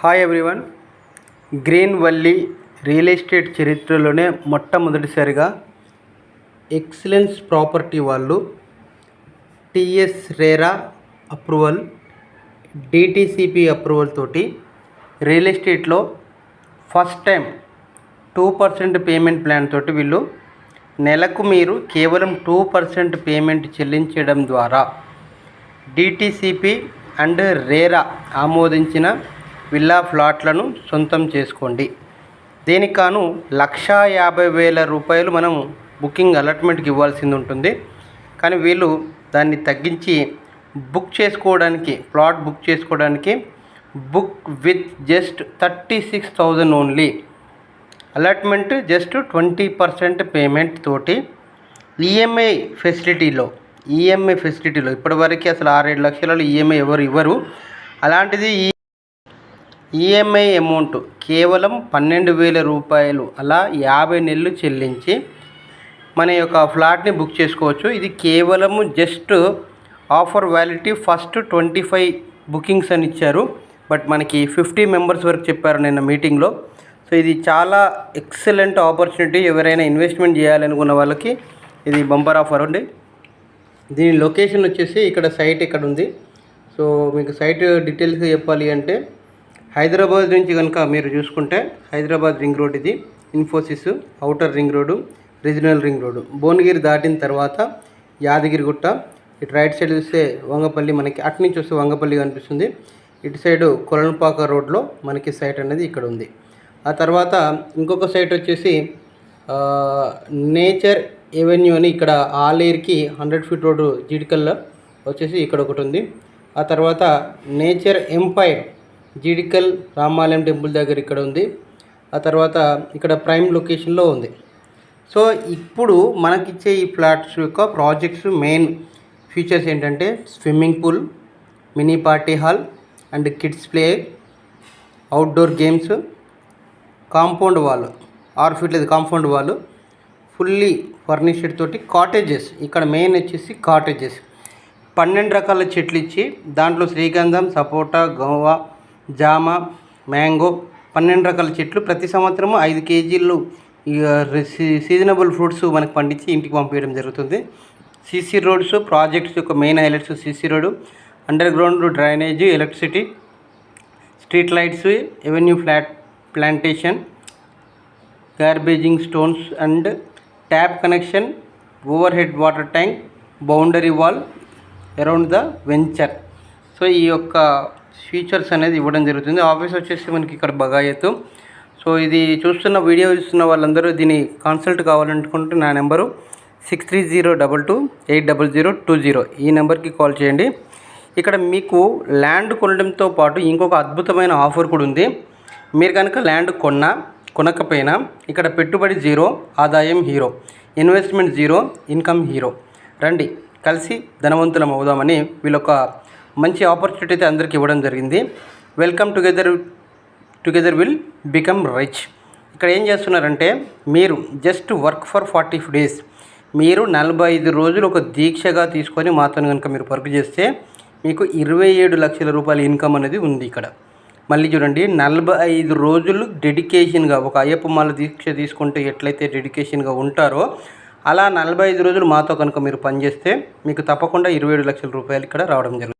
Hi everyone green valley real estate చరిత్రలోనే మొట్టమొదటిసారిగా excellence property వాళ్ళు TS RERA approval DTCP approval తోటి real ఎస్టేట్లో first time two percent payment plan తోటి వీళ్ళు నెలకు మీరు కేవలం టూ పర్సెంట్ పేమెంట్ చెల్లించడం ద్వారా డిటిసిపి అండ్ రేరా ఆమోదించిన విల్లా ఫ్లాట్లను సొంతం చేసుకోండి. దీనికి కాను లక్షా యాభై వేల రూపాయలు మనం బుకింగ్ అలాట్మెంట్కి ఇవ్వాల్సింది ఉంటుంది. కానీ వీళ్ళు దాన్ని తగ్గించి బుక్ చేసుకోవడానికి ప్లాట్ బుక్ చేసుకోవడానికి book with just thirty six thousand only. Allotment just twenty percent payment తోటి ఈఎంఐ ఫెసిలిటీలో ఈఎంఐ ఫెసిలిటీలో ఇప్పటివరకు అసలు ఆరేడు లక్షలలో ఈఎంఐ ఎవరు ఇవ్వరు. అలాంటిది ఈ ఈఎంఐ అమౌంట్ కేవలం పన్నెండు వేల రూపాయలు అలా యాభై నెలలు చెల్లించి మన యొక్క ఫ్లాట్ని బుక్ చేసుకోవచ్చు. ఇది కేవలము just offer validity first twenty five bookings అని ఇచ్చారు. బట్ మనకి ఫిఫ్టీ మెంబర్స్ వరకు చెప్పారు నిన్న మీటింగ్లో. సో ఇది చాలా ఎక్సలెంట్ ఆపర్చునిటీ. ఎవరైనా ఇన్వెస్ట్మెంట్ చేయాలనుకున్న వాళ్ళకి ఇది బంపర్ ఆఫర్ అండి. దీని లొకేషన్ వచ్చేసి ఇక్కడ సైట్ ఇక్కడ ఉంది సో మీకు సైట్ డీటెయిల్స్ చెప్పాలి అంటే హైదరాబాద్ నుంచి కనుక మీరు చూసుకుంటే హైదరాబాద్ రింగ్ రోడ్ ఇది Infosys outer ring road regional ring road. Bhuvanagiri దాటిన తర్వాత యాదగిరిగుట్ట ఇటు రైట్ సైడ్ చూస్తే వంగపల్లి మనకి అటు నుంచి వస్తే వంగపల్లి కనిపిస్తుంది. ఇటు సైడు కొలన్పాక రోడ్లో మనకి సైట్ అనేది ఇక్కడ ఉంది. ఆ తర్వాత ఇంకొక సైట్ వచ్చేసి నేచర్ ఎవెన్యూ అని ఇక్కడ ఆలేరుకి హండ్రెడ్ ఫీట్ రోడ్డు జీడికల్లో వచ్చేసి ఇక్కడ ఒకటి ఉంది. ఆ తర్వాత నేచర్ ఎంపైర్ జీడికల్ రామాలయం టెంపుల్ దగ్గర ఇక్కడ ఉంది. ఆ తర్వాత ఇక్కడ ప్రైమ్ లొకేషన్లో ఉంది. సో ఇప్పుడు మనకిచ్చే ఈ ఫ్లాట్స్ యొక్క ప్రాజెక్ట్స్ మెయిన్ ఫీచర్స్ ఏంటంటే swimming pool mini party hall and kids play outdoor games compound wall ఆరు ఫీట్లది కాంపౌండ్ వాల్ ఫుల్లీ ఫర్నిష్డ్ తోటి కాటేజెస్. ఇక్కడ మెయిన్ వచ్చేసి కాటేజెస్. పన్నెండు రకాల చెట్లు ఇచ్చి దాంట్లో శ్రీగంధం సపోటా గోవా జామ మ్యాంగో పన్నెండు రకాల చెట్లు ప్రతి సంవత్సరము ఐదు కేజీలు సీజనబుల్ ఫ్రూట్స్ మనకు పండించి ఇంటికి పంపించడం జరుగుతుంది. సీసీ రోడ్స్ ప్రాజెక్ట్స్ యొక్క main highlights CC road underground drainage electricity street lights avenue flat plantation kerbing stones and tap connection overhead water tank boundary wall around the venture. So ఈ యొక్క features అనేది ఇవ్వడం జరుగుతుంది. ఆఫీస్ వచ్చేసి మనకి ఇక్కడ బగాయత్తు so ఇది చూస్తున్న వీడియో చూస్తున్న వాళ్ళందరూ దీన్ని కన్సల్ట్ కావాలనుకుంటే నా number six three zero double two eight double zero two zero ఈ నెంబర్కి కాల్ చేయండి. ఇక్కడ మీకు ల్యాండ్ కొనడంతో పాటు ఇంకొక అద్భుతమైన ఆఫర్ కూడా ఉంది. మీరు కనుక ల్యాండ్ కొన్నా కొనకపోయినా ఇక్కడ పెట్టుబడి జీరో ఆదాయం hero investment zero income hero. రండి కలిసి ధనవంతులం అవుదామని వీళ్ళొక మంచి ఆపర్చునిటీ అయితే అందరికి ఇవ్వడం జరిగింది. Welcome together together will become rich ఇక్కడ ఏం చేస్తున్నారంటే మీరు just work for forty days మీరు నలభై ఐదు రోజులు ఒక దీక్షగా తీసుకొని మాతో కనుక మీరు వర్క్ చేస్తే మీకు ఇరవై ఏడు లక్షల రూపాయల ఇన్కమ్ అనేది ఉంది ఇక్కడ. మళ్ళీ చూడండి నలభై ఐదు రోజులు డెడికేషన్గా ఒక అయ్యప్ప మాల దీక్ష తీసుకుంటే ఎట్లయితే డెడికేషన్గా ఉంటారో అలా నలభై ఐదు రోజులు మాతో కనుక మీరు పనిచేస్తే మీకు తప్పకుండా ఇరవై ఏడు లక్షల రూపాయలు ఇక్కడ రావడం జరుగుతుంది.